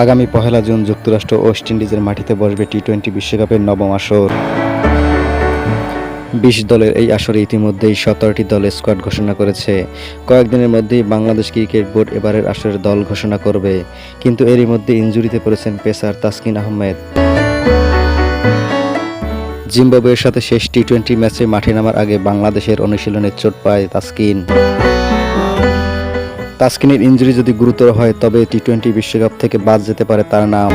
আগামী পহেলা জুন যুক্তরাষ্ট্র ওয়েস্ট ইন্ডিজের মাটিতে বসবে টি টোয়েন্টি বিশ্বকাপের নবম আসর। বিশ দলের এই আসরে ইতিমধ্যেই সতেরোটি দল স্কোয়াড ঘোষণা করেছে। কয়েকদিনের মধ্যেই বাংলাদেশ ক্রিকেট বোর্ড এবারের আসরের দল ঘোষণা করবে। কিন্তু এরই মধ্যে ইনজুরিতে পড়েছেন পেসার তাসকিন আহমেদ। জিম্বাবুয়ের সাথে শেষ টি টোয়েন্টি ম্যাচে মাঠে নামার আগে বাংলাদেশের অনুশীলনে চোট পায় তাসকিন। তাসকিনের ইঞ্জুরি যদি গুরুতর হয়, তবে টি টোয়েন্টি বিশ্বকাপ থেকে বাদ যেতে পারে তার নাম।